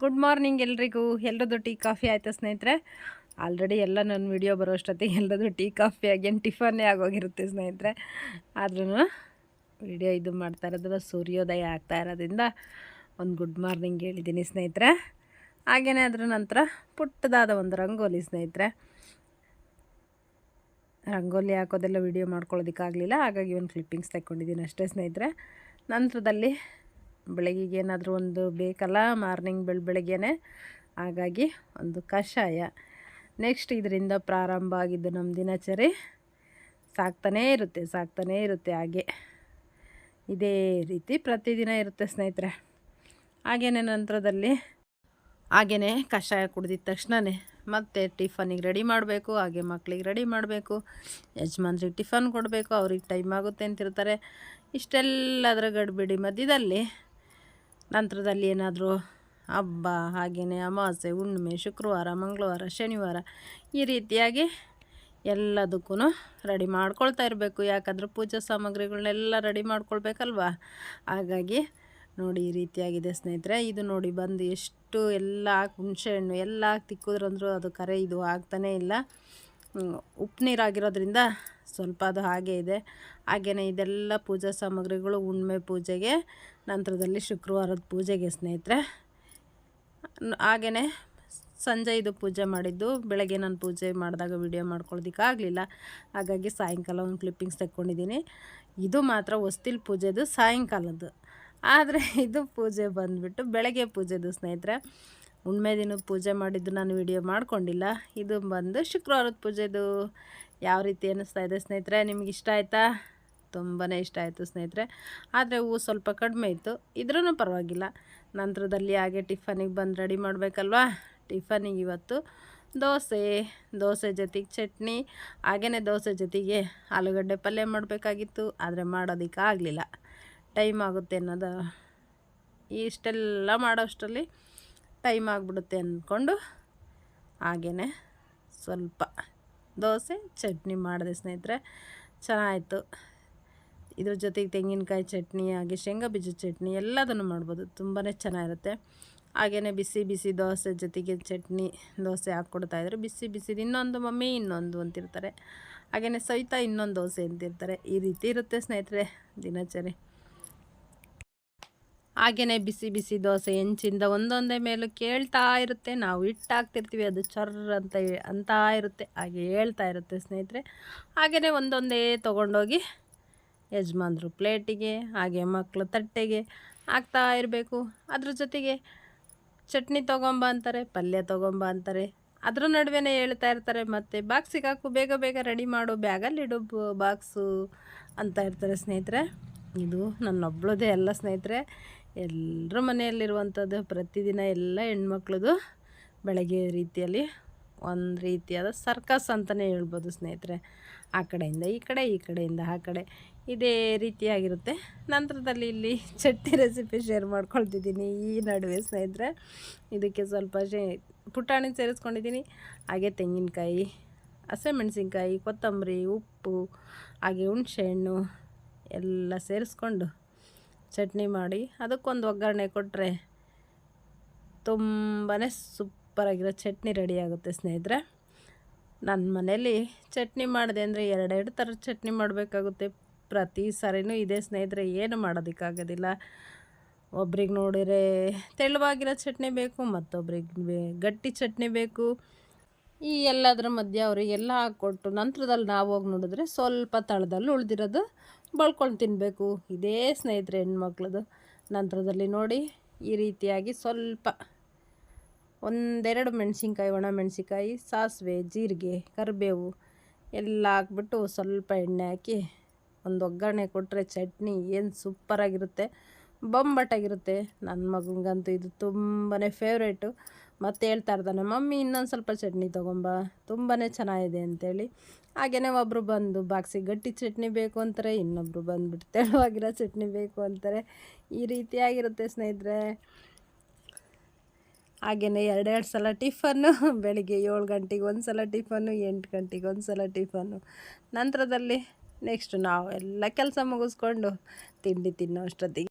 Good morning ಎಲ್ರಿಗೂ. ಎಲ್ಲರದ್ದು tea, coffee ಆಯಿತು ಸ್ನೇಹಿತರೆ? ಆಲ್ರೆಡಿ ಎಲ್ಲ ನನ್ನ ವಿಡಿಯೋ ಬರೋ ಅಷ್ಟೊತ್ತಿಗೆ ಎಲ್ಲರದ್ದು ಟೀ, ಕಾಫಿ ಆಗೇನು ಟಿಫನ್ನೇ ಆಗೋಗಿರುತ್ತೆ ಸ್ನೇಹಿತರೆ. ಆದ್ರೂ ವಿಡಿಯೋ ಇದು ಮಾಡ್ತಾ ಇರೋದ್ರ ಸೂರ್ಯೋದಯ ಆಗ್ತಾ ಇರೋದ್ರಿಂದ ಒಂದು ಗುಡ್ ಮಾರ್ನಿಂಗ್ ಹೇಳಿದ್ದೀನಿ ಸ್ನೇಹಿತರೆ. ಹಾಗೆಯೇ ಅದ್ರ ನಂತರ ಪುಟ್ಟದಾದ ಒಂದು ರಂಗೋಲಿ ಸ್ನೇಹಿತರೆ. ರಂಗೋಲಿ ಹಾಕೋದೆಲ್ಲ ವಿಡಿಯೋ ಮಾಡ್ಕೊಳ್ಳೋದಕ್ಕಾಗಲಿಲ್ಲ, ಹಾಗಾಗಿ ಒಂದು ಕ್ಲಿಪ್ಪಿಂಗ್ಸ್ ತಗೊಂಡಿದ್ದೀನಿ ಅಷ್ಟೇ ಸ್ನೇಹಿತರೆ. ನಂತರದಲ್ಲಿ ಬೆಳಗಿಗೆ ಏನಾದರೂ ಒಂದು ಬೇಕಲ್ಲ? ಮಾರ್ನಿಂಗ್ ಬೆಳ, ಬೆಳಗ್ಗೆನೆ. ಹಾಗಾಗಿ ಒಂದು ಕಷಾಯ. ನೆಕ್ಸ್ಟ್ ಇದರಿಂದ ಪ್ರಾರಂಭ ಆಗಿದ್ದು ನಮ್ಮ ದಿನಚರಿ. ಸಾಕ್ತಾನೇ ಇರುತ್ತೆ ಸಾಕ್ತಾನೇ ಇರುತ್ತೆ ಹಾಗೆ. ಇದೇ ರೀತಿ ಪ್ರತಿದಿನ ಇರುತ್ತೆ ಸ್ನೇಹಿತರೆ. ಹಾಗೆಯೇ ನಂತರದಲ್ಲಿ ಹಾಗೆಯೇ ಕಷಾಯ ಕುಡಿದಿದ್ದ ತಕ್ಷಣವೇ ಮತ್ತೆ ಟಿಫನಿಗೆ ರೆಡಿ ಮಾಡಬೇಕು, ಹಾಗೆ ಮಕ್ಕಳಿಗೆ ರೆಡಿ ಮಾಡಬೇಕು. ಯಜಮಾನ್ರಿಗೆ ಟಿಫನ್ ಕೊಡಬೇಕು, ಅವ್ರಿಗೆ ಟೈಮ್ ಆಗುತ್ತೆ ಅಂತಿರ್ತಾರೆ. ಇಷ್ಟೆಲ್ಲದರ ಗಡ್ಬಿಡಿ ಮಧ್ಯದಲ್ಲಿ ನಂತರದಲ್ಲಿ ಏನಾದರೂ ಹಬ್ಬ ಹಾಗೆಯೇ ಅಮಾವಾಸ್ಯೆ, ಹುಣ್ಣಿಮೆ, ಶುಕ್ರವಾರ, ಮಂಗಳವಾರ, ಶನಿವಾರ ಈ ರೀತಿಯಾಗಿ ಎಲ್ಲದಕ್ಕೂ ರೆಡಿ ಮಾಡ್ಕೊಳ್ತಾ ಇರಬೇಕು. ಯಾಕಂದರೆ ಪೂಜಾ ಸಾಮಗ್ರಿಗಳನ್ನೆಲ್ಲ ರೆಡಿ ಮಾಡ್ಕೊಳ್ಬೇಕಲ್ವಾ? ಹಾಗಾಗಿ ನೋಡಿ ಈ ರೀತಿಯಾಗಿದೆ ಸ್ನೇಹಿತರೆ. ಇದು ನೋಡಿ ಬಂದು ಎಷ್ಟು ಎಲ್ಲ ಹಾಕಿ ಹುಣಸೆಹಣ್ಣು ಎಲ್ಲ ಹಾಕಿ ತಿಕ್ಕಿದ್ರಂದ್ರೂ ಅದು ಕರೆ ಇದು ಆಗ್ತಾನೇ ಇಲ್ಲ. ಉಪ್ಪು ನೀರಾಗಿರೋದ್ರಿಂದ ಸ್ವಲ್ಪ ಅದು ಹಾಗೆ ಇದೆ. ಹಾಗೆಯೇ ಇದೆಲ್ಲ ಪೂಜಾ ಸಾಮಗ್ರಿಗಳು ಹುಣ್ಮೆ ಪೂಜೆಗೆ, ನಂತರದಲ್ಲಿ ಶುಕ್ರವಾರದ ಪೂಜೆಗೆ ಸ್ನೇಹಿತರೆ. ಹಾಗೆಯೇ ಸಂಜೆ ಇದು ಪೂಜೆ ಮಾಡಿದ್ದು, ಬೆಳಗ್ಗೆ ನಾನು ಪೂಜೆ ಮಾಡಿದಾಗ ವಿಡಿಯೋ ಮಾಡ್ಕೊಳ್ಳೋದಕ್ಕಾಗಲಿಲ್ಲ ಹಾಗಾಗಿ ಸಾಯಂಕಾಲ ಒಂದು ಕ್ಲಿಪ್ಪಿಂಗ್ಸ್ ತೆಕ್ಕೊಂಡಿದ್ದೀನಿ ಇದು ಮಾತ್ರ ಹೊಸ್ತಿಲ್ ಪೂಜೆದು ಸಾಯಂಕಾಲದ್ದು. ಆದರೆ ಇದು ಪೂಜೆ ಬಂದುಬಿಟ್ಟು ಬೆಳಗ್ಗೆ ಪೂಜೆದು ಸ್ನೇಹಿತರೆ. ಹುಣ್ಮೆ ದಿನದ ಪೂಜೆ ಮಾಡಿದ್ದು ನಾನು ವಿಡಿಯೋ ಮಾಡ್ಕೊಂಡಿಲ್ಲ. ಇದು ಬಂದು ಶುಕ್ರವಾರದ ಪೂಜೆದು ಯಾವ ರೀತಿ ಅನ್ನಿಸ್ತಾ ಇದೆ ಸ್ನೇಹಿತರೆ, ನಿಮ್ಗೆ ಇಷ್ಟ ಆಯಿತಾ? ತುಂಬಾ ಇಷ್ಟ ಆಯಿತು ಸ್ನೇಹಿತರೆ. ಆದರೆ ಹೂವು ಸ್ವಲ್ಪ ಕಡಿಮೆ ಇತ್ತು. ಇದ್ರೂ ಪರವಾಗಿಲ್ಲ. ನಂತರದಲ್ಲಿ ಹಾಗೆ ಟಿಫನಿಗೆ ಬಂದು ರೆಡಿ ಮಾಡಬೇಕಲ್ವಾ? ಟಿಫನಿಗೆ ಇವತ್ತು ದೋಸೆ ದೋಸೆ ಜೊತೆಗೆ ಚಟ್ನಿ ಹಾಗೆಯೇ ದೋಸೆ ಜೊತೆಗೆ ಆಲೂಗಡ್ಡೆ ಪಲ್ಯ ಮಾಡಬೇಕಾಗಿತ್ತು. ಆದರೆ ಮಾಡೋದಕ್ಕಾಗಲಿಲ್ಲ. ಟೈಮ್ ಆಗುತ್ತೆ ಅನ್ನೋದು. ಇಷ್ಟೆಲ್ಲ ಮಾಡೋಷ್ಟರಲ್ಲಿ ಟೈಮ್ ಆಗಿಬಿಡುತ್ತೆ ಅಂದ್ಕೊಂಡು ಹಾಗೇ ಸ್ವಲ್ಪ ದೋಸೆ, ಚಟ್ನಿ ಮಾಡಿದೆ ಸ್ನೇಹಿತರೆ. ಚೆನ್ನಾಯಿತು. ಇದ್ರ ಜೊತೆಗೆ ತೆಂಗಿನಕಾಯಿ ಚಟ್ನಿ, ಹಾಗೆ ಶೇಂಗಾ ಬೀಜದ ಚಟ್ನಿ ಎಲ್ಲದನ್ನು ಮಾಡ್ಬೋದು. ತುಂಬಾ ಚೆನ್ನಾಗಿರುತ್ತೆ. ಹಾಗೆಯೇ ಬಿಸಿ ಬಿಸಿ ದೋಸೆ ಜೊತೆಗೆ ಚಟ್ನಿ, ದೋಸೆ ಹಾಕ್ಕೊಡ್ತಾಯಿದ್ರು ಬಿಸಿ ಬಿಸಿದು ಇನ್ನೊಂದು ಮಮ್ಮಿ, ಇನ್ನೊಂದು ಅಂತಿರ್ತಾರೆ. ಹಾಗೆಯೇ ಸವಿತಾ ಇನ್ನೊಂದು ದೋಸೆ ಅಂತಿರ್ತಾರೆ. ಈ ರೀತಿ ಇರುತ್ತೆ ಸ್ನೇಹಿತರೆ ದಿನಚರಿ. ಹಾಗೆಯೇ ಬಿಸಿ ಬಿಸಿ ದೋಸೆ, ಹೆಂಚಿಂದ ಒಂದೊಂದೇ ಮೇಲೂ ಕೇಳ್ತಾ ಇರುತ್ತೆ. ನಾವು ಇಟ್ಟಾಗ್ತಿರ್ತೀವಿ ಅದು ಚರ್ರ ಅಂತ ಅಂತ ಇರುತ್ತೆ, ಹಾಗೆ ಹೇಳ್ತಾ ಇರುತ್ತೆ ಸ್ನೇಹಿತರೆ. ಹಾಗೆಯೇ ಒಂದೊಂದೇ ತೊಗೊಂಡೋಗಿ ಯಜಮಾನ್ರು ಪ್ಲೇಟಿಗೆ, ಹಾಗೆ ಮಕ್ಕಳು ತಟ್ಟೆಗೆ ಹಾಕ್ತಾ ಇರಬೇಕು. ಅದ್ರ ಜೊತೆಗೆ ಚಟ್ನಿ ತೊಗೊಂಬ ಅಂತಾರೆ, ಪಲ್ಯ ತೊಗೊಂಬ ಅಂತಾರೆ. ಅದ್ರ ನಡುವೆನೇ ಹೇಳ್ತಾ ಇರ್ತಾರೆ, ಮತ್ತು ಬಾಕ್ಸಿಗೆ ಹಾಕು, ಬೇಗ ಬೇಗ ರೆಡಿ ಮಾಡು ಬ್ಯಾಗಲ್ಲಿಡು ಬಾಕ್ಸು ಅಂತ ಇರ್ತಾರೆ ಸ್ನೇಹಿತರೆ. ಇದು ನನ್ನೊಬ್ಳದೇ ಎಲ್ಲ ಸ್ನೇಹಿತರೆ. ಎಲ್ಲರ ಮನೆಯಲ್ಲಿರುವಂಥದ್ದು ಪ್ರತಿದಿನ ಎಲ್ಲ ಹೆಣ್ಮಕ್ಳದು ಬೆಳಗ್ಗೆ ರೀತಿಯಲ್ಲಿ ಒಂದು ರೀತಿಯಾದ ಸರ್ಕಸ್ ಅಂತಲೇ ಹೇಳ್ಬೋದು ಸ್ನೇಹಿತರೆ. ಆ ಕಡೆಯಿಂದ ಈ ಕಡೆ, ಈ ಕಡೆಯಿಂದ ಆ ಕಡೆ. ಇದೇ ರೀತಿಯಾಗಿರುತ್ತೆ. ನಂತರದಲ್ಲಿ ಇಲ್ಲಿ ಚಟ್ನಿ ರೆಸಿಪಿ ಶೇರ್ ಮಾಡ್ಕೊಳ್ತಿದ್ದೀನಿ ಈ ನಡುವೆ ಸ್ನೇಹಿತರೆ. ಇದಕ್ಕೆ ಸ್ವಲ್ಪ ಶೇ, ಪುಟಾಣಿ ಸೇರಿಸ್ಕೊಂಡಿದ್ದೀನಿ. ಹಾಗೆ ತೆಂಗಿನಕಾಯಿ ಹಸಿಮೆಣ್ಸಿನ್ಕಾಯಿ ಕೊತ್ತಂಬರಿ, ಉಪ್ಪು, ಹಾಗೆ ಹುಣಸೆಹಣ್ಣು ಎಲ್ಲ ಸೇರಿಸ್ಕೊಂಡು ಚಟ್ನಿ ಮಾಡಿ ಅದಕ್ಕೊಂದು ಒಗ್ಗರಣೆ ಕೊಟ್ಟರೆ ತುಂಬಾ ಸೂಪರಾಗಿರೋ ಚಟ್ನಿ ರೆಡಿ ಆಗುತ್ತೆ ಸ್ನೇಹಿತರೆ. ನನ್ನ ಮನೇಲಿ ಚಟ್ನಿ ಮಾಡಿದೆ ಅಂದರೆ ಎರಡೆರಡು ಥರದ ಚಟ್ನಿ ಮಾಡಬೇಕಾಗುತ್ತೆ. ಪ್ರತಿ ಸಾರಿನೂ ಇದೇ ಸ್ನೇಹಿತರೆ, ಏನು ಮಾಡೋದಕ್ಕಾಗೋದಿಲ್ಲ. ಒಬ್ರಿಗೆ ನೋಡಿದರೆ ತೆಳುವಾಗಿರೋ ಚಟ್ನಿ ಬೇಕು, ಮತ್ತೊಬ್ರಿಗೆ ಗಟ್ಟಿ ಚಟ್ನಿ ಬೇಕು. ಈ ಎಲ್ಲದರ ಮಧ್ಯೆ ಅವರಿಗೆಲ್ಲ ಹಾಕ್ಕೊಟ್ಟು ನಂತರದಲ್ಲಿ ನಾವು ಹೋಗಿ ನೋಡಿದ್ರೆ ಸ್ವಲ್ಪ ತಳದಲ್ಲಿ ಉಳಿದಿರೋದು ಬಳ್ಕೊಂಡು ತಿನ್ನಬೇಕು ಇದೇ ಸ್ನೇಹಿತರೆ ಹೆಣ್ಮಕ್ಳದು. ನಂತರದಲ್ಲಿ ನೋಡಿ ಈ ರೀತಿಯಾಗಿ ಸ್ವಲ್ಪ ಒಂದೆರಡು ಮೆಣಸಿನ್ಕಾಯಿ, ಒಣ ಮೆಣಸಿನ್ಕಾಯಿ, ಸಾಸಿವೆ, ಜೀರಿಗೆ, ಕರಿಬೇವು ಎಲ್ಲ ಹಾಕ್ಬಿಟ್ಟು ಸ್ವಲ್ಪ ಎಣ್ಣೆ ಹಾಕಿ ಒಂದು ಒಗ್ಗರಣೆ ಕೊಟ್ಟರೆ ಚಟ್ನಿ ಏನು ಸೂಪರಾಗಿರುತ್ತೆ. ಬೊಂಬಟ್ಟಾಗಿರುತ್ತೆ. ನನ್ನ ಮಗನಿಗಂತೂ ಇದು ತುಂಬಾ ಫೇವ್ರೇಟು ಮತ್ತು ಹೇಳ್ತಾ ಇರ್ತಾನೆ, ಮಮ್ಮಿ, ಇನ್ನೊಂದು ಸ್ವಲ್ಪ ಚಟ್ನಿ ತೊಗೊಂಬ ತುಂಬಾ ಚೆನ್ನಾಗಿದೆ ಅಂತೇಳಿ. ಹಾಗೆಯೇ ಒಬ್ಬರು ಬಂದು ಬಾಕ್ಸಿಗೆ ಗಟ್ಟಿ ಚಟ್ನಿ ಬೇಕು ಅಂತಾರೆ ಇನ್ನೊಬ್ಬರು ಬಂದುಬಿಟ್ಟು ತೆಳುವಾಗಿರೋ ಚಟ್ನಿ ಬೇಕು ಅಂತಾರೆ. ಈ ರೀತಿಯಾಗಿರುತ್ತೆ ಸ್ನೇಹಿತರೆ. ಹಾಗೆಯೇ ಎರಡೆರಡು ಸಲ ಟಿಫನ್ನು, ಬೆಳಿಗ್ಗೆ ಏಳು ಗಂಟೆಗೆ ಒಂದು ಸಲ ಟಿಫನ್ನು, ಎಂಟು ಗಂಟೆಗೆ ಒಂದು ಸಲ ಟಿಫನ್ನು. ನಂತರದಲ್ಲಿ ನೆಕ್ಸ್ಟ್ ನಾವು ಎಲ್ಲ ಕೆಲಸ ಮುಗಿಸ್ಕೊಂಡು ತಿಂಡಿ ತಿನ್ನೋ ಅಷ್ಟೊತ್ತಿಗೆ.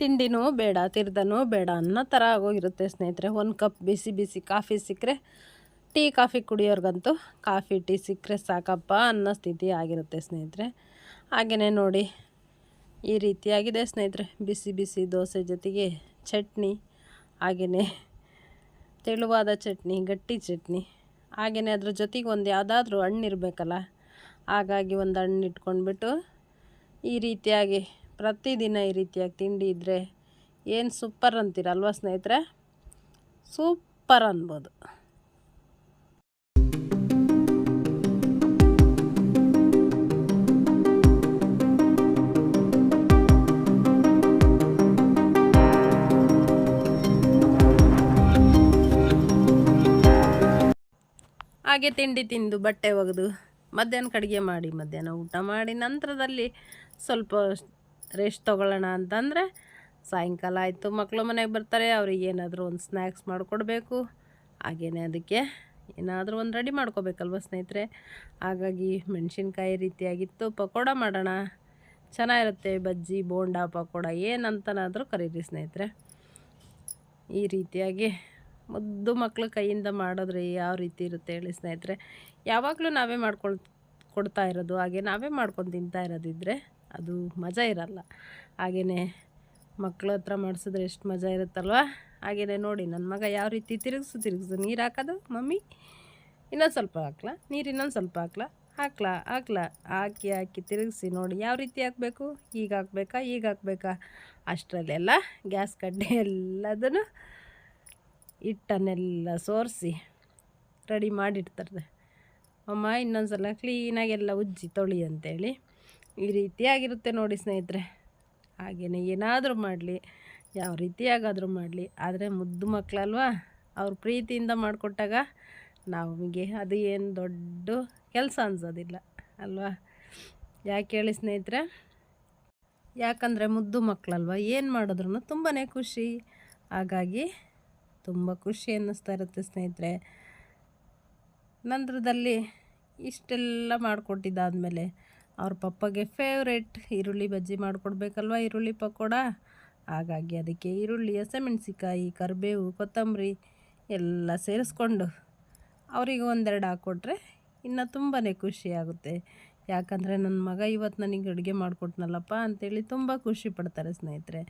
ತಿಂಡಿನೂ ಬೇಡ, ತಿರ್ದನೂ ಬೇಡ ಅನ್ನೋ ಥರ ಆಗೋಗಿರುತ್ತೆ ಸ್ನೇಹಿತರೆ. ಒಂದು ಕಪ್ ಬಿಸಿ ಬಿಸಿ ಕಾಫಿ ಸಿಕ್ಕರೆ, ಟೀ, ಕಾಫಿ ಕುಡಿಯೋರ್ಗಂತೂ ಕಾಫಿ, ಟೀ ಸಿಕ್ಕರೆ ಸಾಕಪ್ಪ ಅನ್ನೋ ಸ್ಥಿತಿ ಆಗಿರುತ್ತೆ ಸ್ನೇಹಿತರೆ. ಹಾಗೆಯೇ ನೋಡಿ, ಈ ರೀತಿಯಾಗಿದೆ ಸ್ನೇಹಿತರೆ. ಬಿಸಿ ಬಿಸಿ ದೋಸೆ ಜೊತೆಗೆ ಚಟ್ನಿ ಹಾಗೆಯೇ ತೆಳುವಾದ ಚಟ್ನಿ, ಗಟ್ಟಿ ಚಟ್ನಿ. ಹಾಗೆಯೇ ಅದ್ರ ಜೊತೆಗೆ ಒಂದು ಯಾವುದಾದ್ರೂ ಹಣ್ಣು ಇರಬೇಕಲ್ಲ ಹಾಗಾಗಿ ಒಂದು ಹಣ್ಣು ಇಟ್ಕೊಂಡ್ಬಿಟ್ಟು ಈ ರೀತಿಯಾಗಿ ಪ್ರತಿದಿನ ಈ ರೀತಿಯಾಗಿ ತಿಂಡಿ ಇದ್ದರೆ ಏನು ಸೂಪರ್ ಅಂತೀರಲ್ವ ಸ್ನೇಹಿತರೆ? ಸೂಪರ್ ಅನ್ಬೋದು. ಹಾಗೆ ತಿಂಡಿ ತಿಂದು ಬಟ್ಟೆ ಒಗೆದು ಮಧ್ಯಾಹ್ನ ಕಡಿಗೆ ಮಾಡಿ ಮಧ್ಯಾಹ್ನ ಊಟ ಮಾಡಿ ನಂತರದಲ್ಲಿ ಸ್ವಲ್ಪ ರೆಸ್ಟ್ ತೊಗೊಳ್ಳೋಣ ಅಂತಂದರೆ ಸಾಯಂಕಾಲ ಆಯಿತು. ಮಕ್ಕಳು ಮನೆಗೆ ಬರ್ತಾರೆ, ಅವ್ರಿಗೆ ಏನಾದರೂ ಒಂದು ಸ್ನ್ಯಾಕ್ಸ್ ಮಾಡಿಕೊಡ್ಬೇಕು. ಹಾಗೆಯೇ ಅದಕ್ಕೆ ಏನಾದರೂ ಒಂದು ರೆಡಿ ಮಾಡ್ಕೋಬೇಕಲ್ವ ಸ್ನೇಹಿತರೆ? ಹಾಗಾಗಿ ಮೆಣಸಿನ್ಕಾಯಿ ರೀತಿಯಾಗಿತ್ತು ಪಕೋಡ ಮಾಡೋಣ. ಚೆನ್ನಾಗಿರುತ್ತೆ ಬಜ್ಜಿ, ಬೋಂಡ, ಪಕೋಡ, ಏನಂತನಾದರೂ ಕರೀರಿ ಸ್ನೇಹಿತರೆ. ಈ ರೀತಿಯಾಗಿ ಮುದ್ದು ಮಕ್ಕಳು ಕೈಯಿಂದ ಮಾಡಿದ್ರೆ ಯಾವ ರೀತಿ ಇರುತ್ತೆ ಹೇಳಿ ಸ್ನೇಹಿತರೆ? ಯಾವಾಗಲೂ ನಾವೇ ಮಾಡ್ಕೊಳ್, ಕೊಡ್ತಾ ಇರೋದು, ಹಾಗೆ ನಾವೇ ಮಾಡ್ಕೊಂಡು ತಿಂತಾ ಇರೋದಿದ್ರೆ ಅದು ಮಜಾ ಇರಲ್ಲ. ಹಾಗೆಯೇ ಮಕ್ಳ ಹತ್ರ ಮಾಡಿಸಿದ್ರೆ ಎಷ್ಟು ಮಜಾ ಇರುತ್ತಲ್ವ? ಹಾಗೆಯೇ ನೋಡಿ ನನ್ನ ಮಗ ಯಾವ ರೀತಿ ತಿರುಗಿಸು ತಿರುಗಿಸು. ನೀರು ಹಾಕೋದು? ಮಮ್ಮಿ, ಇನ್ನೊಂದು ಸ್ವಲ್ಪ ಹಾಕ್ಲಾ. ನೀರು ಇನ್ನೊಂದು ಸ್ವಲ್ಪ ಹಾಕ್ಲಾ. ಹಾಕ್ಲಾ ಹಾಕ್ಲಾ. ಹಾಕಿ ಹಾಕಿ ತಿರುಗಿಸಿ ನೋಡಿ, ಯಾವ ರೀತಿ ಹಾಕಬೇಕು? ಈಗ ಹಾಕ್ಬೇಕಾ? ಈಗ ಹಾಕ್ಬೇಕಾ? ಅಷ್ಟರಲ್ಲೆಲ್ಲ ಗ್ಯಾಸ್ ಕಡ್ಡೆ ಎಲ್ಲದನ್ನು ಹಿಟ್ಟನ್ನೆಲ್ಲ ಸೋರಿಸಿ ರೆಡಿ ಮಾಡಿಡ್ತಾರೆ ಅಮ್ಮ ಇನ್ನೊಂದು ಸಲ ಕ್ಲೀನಾಗೆಲ್ಲ ಉಜ್ಜಿ ತೊಳಿ ಅಂತೇಳಿ. ಈ ರೀತಿಯಾಗಿರುತ್ತೆ ನೋಡಿ ಸ್ನೇಹಿತರೆ. ಹಾಗೆಯೇ ಏನಾದರೂ ಮಾಡಲಿ, ಯಾವ ರೀತಿಯಾಗಾದರೂ ಮಾಡಲಿ. ಆದರೆ ಮುದ್ದು ಮಕ್ಕಳಲ್ವಾ ಅವ್ರ ಪ್ರೀತಿಯಿಂದ ಮಾಡಿಕೊಟ್ಟಾಗ ನಮಗೆ ಅದು ಏನು ದೊಡ್ಡ ಕೆಲಸ ಅನ್ಸೋದಿಲ್ಲ, ಅಲ್ವಾ? ಯಾಕೆ ಹೇಳಿ ಸ್ನೇಹಿತರೆ? ಯಾಕಂದರೆ ಮುದ್ದು ಮಕ್ಕಳಲ್ವ ಏನು ಮಾಡಿದ್ರು ತುಂಬಾ ಖುಷಿ. ಹಾಗಾಗಿ ತುಂಬ ಖುಷಿ ಅನ್ನಿಸ್ತಾ ಇರುತ್ತೆ ಸ್ನೇಹಿತರೆ. ನಂತರದಲ್ಲಿ ಇಷ್ಟೆಲ್ಲ ಮಾಡಿಕೊಟ್ಟಿದ್ದಾದಮೇಲೆ ಅವ್ರ ಪಪ್ಪಗೆ ಫೇವ್ರೇಟ್ ಈರುಳ್ಳಿ ಬಜ್ಜಿ ಮಾಡಿಕೊಡ್ಬೇಕಲ್ವ ಈರುಳ್ಳಿ ಪಕೋಡ? ಹಾಗಾಗಿ ಅದಕ್ಕೆ ಈರುಳ್ಳಿ ಹಸಿಮೆಣ್ಸಿಕಾಯಿ ಕರಿಬೇವು, ಕೊತ್ತಂಬರಿ ಎಲ್ಲ ಸೇರಿಸ್ಕೊಂಡು ಅವರಿಗೆ ಒಂದೆರಡು ಹಾಕ್ಕೊಟ್ರೆ ಇನ್ನು ತುಂಬಾ ಖುಷಿಯಾಗುತ್ತೆ ಯಾಕಂದರೆ ನನ್ನ ಮಗ ಇವತ್ತು ನನಗೆ ಅಡುಗೆ ಮಾಡಿಕೊಟ್ನಲ್ಲಪ್ಪ ಅಂಥೇಳಿ ತುಂಬ ಖುಷಿ ಪಡ್ತಾರೆ ಸ್ನೇಹಿತರೆ.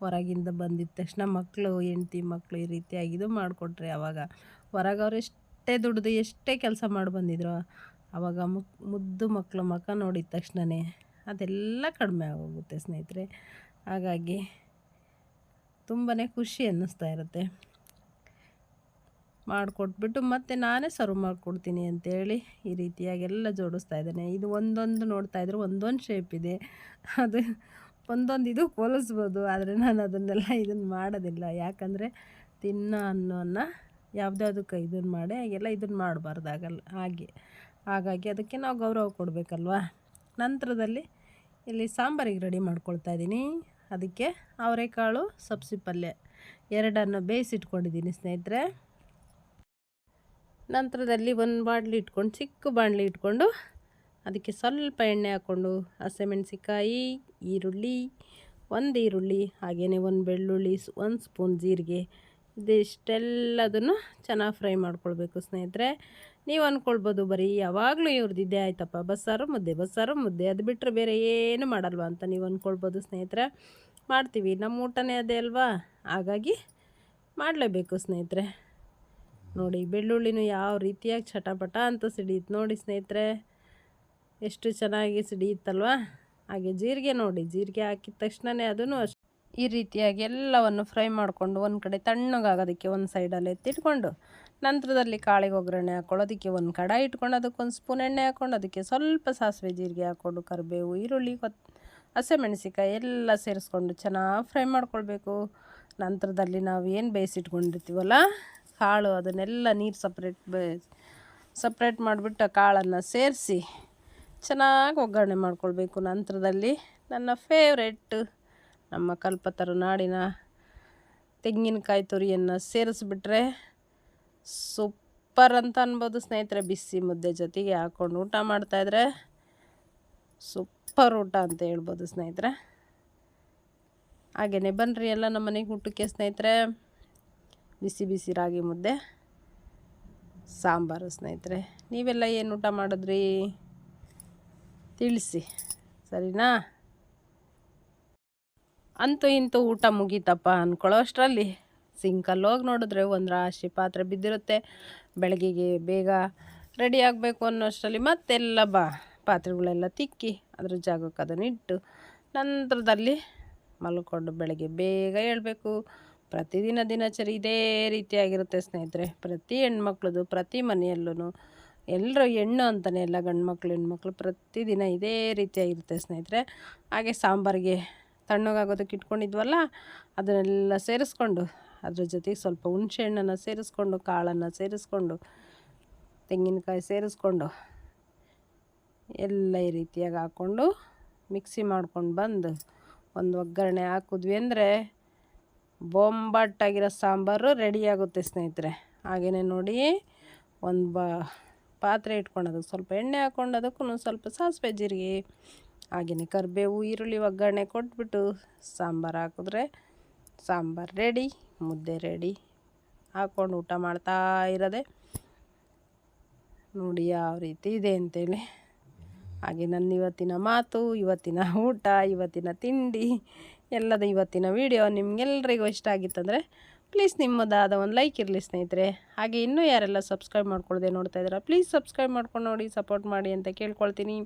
ಹೊರಗಿಂದ ಬಂದಿದ್ದ ತಕ್ಷಣ ಮಕ್ಕಳು ಹೆಂಡ್ತಿ ಮಕ್ಕಳು ಈ ರೀತಿಯಾಗಿ ಇದು ಮಾಡಿಕೊಟ್ರೆ ಆವಾಗ ಹೊರಗೆ ಅವ್ರು ಎಷ್ಟೇ ದುಡ್ದು ಎಷ್ಟೇ ಕೆಲಸ ಮಾಡಿ ಬಂದಿದ್ರು ಆವಾಗ ಮುಕ್ ಮುದ್ದು ಮಕ್ಕಳು ಮುಖ ನೋಡಿದ ತಕ್ಷಣವೇ ಅದೆಲ್ಲ ಕಡಿಮೆ ಆಗೋಗುತ್ತೆ ಸ್ನೇಹಿತರೆ. ಹಾಗಾಗಿ ತುಂಬಾ ಖುಷಿ ಅನ್ನಿಸ್ತಾ ಇರುತ್ತೆ. ಮಾಡಿಕೊಟ್ಬಿಟ್ಟು ಮತ್ತೆ ನಾನೇ ಸರ್ವ್ ಮಾಡಿಕೊಡ್ತೀನಿ ಅಂತೇಳಿ ಈ ರೀತಿಯಾಗಿ ಎಲ್ಲ ಜೋಡಿಸ್ತಾ ಇದ್ದೇನೆ. ಇದು ಒಂದೊಂದು ನೋಡ್ತಾ ಇದ್ರೆ ಒಂದೊಂದು ಶೇಪ್ ಇದೆ. ಅದು ಒಂದೊಂದು ಇದು ಹೋಲಿಸ್ಬೋದು, ಆದರೆ ನಾನು ಅದನ್ನೆಲ್ಲ ಇದನ್ನು ಮಾಡೋದಿಲ್ಲ. ಯಾಕಂದರೆ ತಿನ್ನೋ ಅನ್ನೋನ್ನ ಯಾವುದ್ಯಾವುದಕ್ಕೆ ಇದನ್ನು ಮಾಡಿ, ಹಾಗೆಲ್ಲ ಇದನ್ನು ಮಾಡಬಾರ್ದಾಗಲ್ಲ ಹಾಗೆ. ಹಾಗಾಗಿ ಅದಕ್ಕೆ ನಾವು ಗೌರವ ಕೊಡಬೇಕಲ್ವಾ? ನಂತರದಲ್ಲಿ ಇಲ್ಲಿ ಸಾಂಬಾರಿಗೆ ರೆಡಿ ಮಾಡ್ಕೊಳ್ತಾ ಇದ್ದೀನಿ. ಅದಕ್ಕೆ ಅವರೆಕಾಳು, ಸಬ್ಸಿ ಪಲ್ಯ ಎರಡನ್ನು ಬೇಯಿಸಿಟ್ಕೊಂಡಿದ್ದೀನಿ ಸ್ನೇಹಿತರೆ. ನಂತರದಲ್ಲಿ ಒಂದು ಬಾಣಲಿ ಇಟ್ಕೊಂಡು, ಚಿಕ್ಕ ಬಾಣಲಿ ಇಟ್ಕೊಂಡು ಅದಕ್ಕೆ ಸ್ವಲ್ಪ ಎಣ್ಣೆ ಹಾಕ್ಕೊಂಡು ಹಸಿಮೆಣಸಿಕಾಯಿ ಈರುಳ್ಳಿ, ಒಂದು ಈರುಳ್ಳಿ, ಹಾಗೆಯೇ ಒಂದು ಬೆಳ್ಳುಳ್ಳಿ, ಒಂದು ಸ್ಪೂನ್ ಜೀರಿಗೆ, ಇದಿಷ್ಟೆಲ್ಲದನ್ನು ಚೆನ್ನಾಗಿ ಫ್ರೈ ಮಾಡ್ಕೊಳ್ಬೇಕು ಸ್ನೇಹಿತರೆ. ನೀವು ಅಂದ್ಕೊಳ್ಬೋದು ಬರೀ ಯಾವಾಗಲೂ ಇವ್ರದ್ದು ಇದೇ ಆಯ್ತಪ್ಪ. ಬಸ್ಸಾರು ಮುದ್ದೆ ಬಸ್ಸಾರು ಮುದ್ದೆ, ಅದು ಬಿಟ್ಟರೆ ಬೇರೆ ಏನು ಮಾಡಲ್ವ ಅಂತ ನೀವು ಅಂದ್ಕೊಳ್ಬೋದು ಸ್ನೇಹಿತರೆ. ಮಾಡ್ತೀವಿ. ನಮ್ಮ ಊಟನೇ ಅದೇ ಅಲ್ವಾ? ಹಾಗಾಗಿ ಮಾಡಲೇಬೇಕು ಸ್ನೇಹಿತರೆ. ನೋಡಿ, ಬೆಳ್ಳುಳ್ಳಿನೂ ಯಾವ ರೀತಿಯಾಗಿ ಚಟಪಟ ಅಂತ ಸಿಡಿಯುತ್ತೆ ನೋಡಿ ಸ್ನೇಹಿತರೆ. ಎಷ್ಟು ಚೆನ್ನಾಗಿ ಸಿಡಿಯುತ್ತಲ್ವ? ಹಾಗೆ ಜೀರಿಗೆ ನೋಡಿ, ಜೀರಿಗೆ ಹಾಕಿದ ತಕ್ಷಣವೇ ಅದೂ ಅಷ್ಟು. ಈ ರೀತಿಯಾಗಿ ಎಲ್ಲವನ್ನು ಫ್ರೈ ಮಾಡಿಕೊಂಡು ಒಂದು ಕಡೆ ತಣ್ಣಗಾಗೋದಕ್ಕೆ ಒಂದು ಸೈಡಲ್ಲಿ ಎತ್ತಿಟ್ಕೊಂಡು ನಂತರದಲ್ಲಿ ಕಾಳಿಗೆ ಒಗ್ಗರಣೆ ಹಾಕ್ಕೊಳ್ಳೋದಕ್ಕೆ ಒಂದು ಕಡಾಯಿ ಇಟ್ಕೊಂಡು ಅದಕ್ಕೊಂದು ಸ್ಪೂನ್ ಎಣ್ಣೆ ಹಾಕ್ಕೊಂಡು ಅದಕ್ಕೆ ಸ್ವಲ್ಪ ಸಾಸಿವೆ ಜೀರಿಗೆ ಹಾಕ್ಕೊಂಡು ಕರಿಬೇವು, ಈರುಳ್ಳಿ, ಕೊತ್ ಹಸಿಮೆಣಸಿಕಾಯಿ ಎಲ್ಲ ಸೇರಿಸ್ಕೊಂಡು ಚೆನ್ನಾಗಿ ಫ್ರೈ ಮಾಡ್ಕೊಳ್ಬೇಕು. ನಂತರದಲ್ಲಿ ನಾವು ಏನು ಬೇಯಿಸಿಟ್ಕೊಂಡಿರ್ತೀವಲ್ಲ, ಕಾಳು ಅದನ್ನೆಲ್ಲ ನೀರು ಸಪ್ರೇಟ್ ಬೇ ಸಪ್ರೇಟ್ ಮಾಡಿಬಿಟ್ಟು ಕಾಳನ್ನು ಸೇರಿಸಿ ಚೆನ್ನಾಗಿ ಒಗ್ಗರಣೆ ಮಾಡ್ಕೊಳ್ಬೇಕು. ನಂತರದಲ್ಲಿ ನನ್ನ ಫೇವ್ರೆಟ್ ನಮ್ಮ ಕಲ್ಪತರು ನಾಡಿನ ತೆಂಗಿನಕಾಯಿ ತುರಿಯನ್ನು ಸೇರಿಸ್ಬಿಟ್ರೆ ಸೂಪರ್ ಅಂತ ಅನ್ಬೋದು ಸ್ನೇಹಿತರೆ. ಬಿಸಿ ಮುದ್ದೆ ಜೊತೆಗೆ ಹಾಕ್ಕೊಂಡು ಊಟ ಮಾಡ್ತಾಯಿದ್ರೆ ಸೂಪರ್ ಊಟ ಅಂತ ಹೇಳ್ಬೋದು ಸ್ನೇಹಿತರೆ. ಹಾಗೆಯೇ ಬನ್ನಿರಿ ಎಲ್ಲ ನಮ್ಮ ಮನೆಗೆ ಊಟಕ್ಕೆ ಸ್ನೇಹಿತರೆ. ಬಿಸಿ ಬಿಸಿ ರಾಗಿ ಮುದ್ದೆ, ಸಾಂಬಾರು ಸ್ನೇಹಿತರೆ. ನೀವೆಲ್ಲ ಏನು ಊಟ ಮಾಡಿದ್ರಿ? ತಿಳಿಸಿ. ಸರಿನಾ? ಅಂತೂ ಇಂತೂ ಊಟ ಮುಗೀತಪ್ಪ ಅಂದ್ಕೊಳ್ಳೋ ಅಷ್ಟರಲ್ಲಿ ಸಿಂಕಲ್ಲಿ ಹೋಗಿ ನೋಡಿದ್ರೆ ಒಂದು ರಾಶಿ ಪಾತ್ರೆ ಬಿದ್ದಿರುತ್ತೆ. ಬೆಳಗ್ಗೆಗೆ ಬೇಗ ರೆಡಿ ಆಗಬೇಕು ಅನ್ನೋಷ್ಟರಲ್ಲಿ ಮತ್ತೆಲ್ಲ ಬಾ. ಪಾತ್ರೆಗಳೆಲ್ಲ ತಿಕ್ಕಿ ಅದ್ರ ಜಾಗಕ್ಕೆ ಅದನ್ನು ಇಟ್ಟು ನಂತರದಲ್ಲಿ ಮಲ್ಕೊಂಡು ಬೆಳಗ್ಗೆ ಬೇಗ ಹೇಳಬೇಕು ಪ್ರತಿದಿನ ದಿನಚರಿ ಇದೇ ರೀತಿಯಾಗಿರುತ್ತೆ ಸ್ನೇಹಿತರೆ. ಪ್ರತಿ ಹೆಣ್ಮಕ್ಳದು ಪ್ರತಿ ಮನೆಯಲ್ಲೂ ಎಲ್ಲರೂ ಹೆಣ್ಣು ಅಂತಲೇ ಎಲ್ಲ ಗಂಡು ಮಕ್ಕಳು ಹೆಣ್ಮಕ್ಳು ಪ್ರತಿದಿನ ಇದೇ ರೀತಿಯಾಗಿರುತ್ತೆ ಸ್ನೇಹಿತರೆ. ಹಾಗೆ ಸಾಂಬಾರಿಗೆ ತಣ್ಣಗಾಗೋದಕ್ಕೆ ಇಟ್ಕೊಂಡಿದ್ವಲ್ಲ, ಅದನ್ನೆಲ್ಲ ಸೇರಿಸ್ಕೊಂಡು, ಅದ್ರ ಜೊತೆಗೆ ಸ್ವಲ್ಪ ಹುಣಸೆ ಹಣ್ಣನ್ನು ಸೇರಿಸ್ಕೊಂಡು, ಕಾಳನ್ನು ಸೇರಿಸ್ಕೊಂಡು, ತೆಂಗಿನಕಾಯಿ ಸೇರಿಸ್ಕೊಂಡು, ಎಲ್ಲ ಈ ರೀತಿಯಾಗಿ ಹಾಕ್ಕೊಂಡು ಮಿಕ್ಸಿ ಮಾಡ್ಕೊಂಡು ಬಂದು ಒಂದು ಒಗ್ಗರಣೆ ಹಾಕಿದ್ವಿ ಅಂದರೆ ಬೊಂಬಾಟಾಗಿರೋ ಸಾಂಬಾರು ರೆಡಿಯಾಗುತ್ತೆ ಸ್ನೇಹಿತರೆ. ಹಾಗೆಯೇ ನೋಡಿ ಒಂದು ಬಾ ಪಾತ್ರೆ ಇಟ್ಕೊಂಡು ಅದಕ್ಕೆ ಸ್ವಲ್ಪ ಎಣ್ಣೆ ಹಾಕ್ಕೊಂಡು ಅದಕ್ಕೂ ಸ್ವಲ್ಪ ಸಾಸಿವೆ ಜೀರಿಗೆ ಹಾಗೆಯೇ ಕರಿಬೇವು, ಈರುಳ್ಳಿ, ಒಗ್ಗರಣೆ ಕೊಟ್ಬಿಟ್ಟು ಸಾಂಬಾರು ಹಾಕಿದ್ರೆ ಸಾಂಬಾರು ರೆಡಿ ಮುದ್ದೆ ರೆಡಿ ಹಾಕ್ಕೊಂಡು ಊಟ ಮಾಡ್ತಾ ಇರೋದೆ. ನೋಡಿ ಯಾವ ರೀತಿ ಇದೆ ಅಂತೇಳಿ. ಹಾಗೆ ನನ್ನ ಇವತ್ತಿನ ಮಾತು, ಇವತ್ತಿನ ಊಟ, ಇವತ್ತಿನ ತಿಂಡಿ, ಎಲ್ಲದ ಇವತ್ತಿನ ವಿಡಿಯೋ ನಿಮಗೆಲ್ಲರಿಗೂ ಇಷ್ಟ ಆಗಿತ್ತಂದರೆ ಪ್ಲೀಸ್ ನಿಮ್ಮದಾದ ಒಂದು ಲೈಕ್ ಇರಲಿ ಸ್ನೇಹಿತರೆ. ಹಾಗೆ ಇನ್ನೂ ಯಾರೆಲ್ಲ ಸಬ್ಸ್ಕ್ರೈಬ್ ಮಾಡ್ಕೊಳ್ಳದೆ ನೋಡ್ತಾ ಇದ್ದೀರಾ, ಪ್ಲೀಸ್ ಸಬ್ಸ್ಕ್ರೈಬ್ ಮಾಡ್ಕೊಂಡು ನೋಡಿ, ಸಪೋರ್ಟ್ ಮಾಡಿ ಅಂತ ಕೇಳ್ಕೊಳ್ತೀನಿ.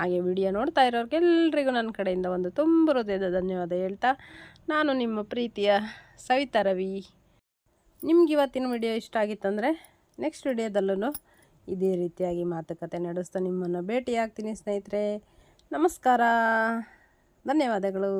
ಹಾಗೆ ವಿಡಿಯೋ ನೋಡ್ತಾ ಇರೋರಿಗೆಲ್ಲರಿಗೂ ನನ್ನ ಕಡೆಯಿಂದ ಒಂದು ತುಂಬ ಹೃದಯದ ಧನ್ಯವಾದ ಹೇಳ್ತಾ, ನಾನು ನಿಮ್ಮ ಪ್ರೀತಿಯ ಸವಿತಾ ರವಿ. ನಿಮ್ಗೆ ಇವತ್ತಿನ ವಿಡಿಯೋ ಇಷ್ಟ ಆಗಿತ್ತಂದರೆ ನೆಕ್ಸ್ಟ್ ವಿಡಿಯೋದಲ್ಲೂ ಇದೇ ರೀತಿಯಾಗಿ ಮಾತುಕತೆ ನಡೆಸ್ತಾ ನಿಮ್ಮನ್ನು ಭೇಟಿಯಾಗ್ತೀನಿ ಸ್ನೇಹಿತರೆ. ನಮಸ್ಕಾರ, ಧನ್ಯವಾದಗಳು.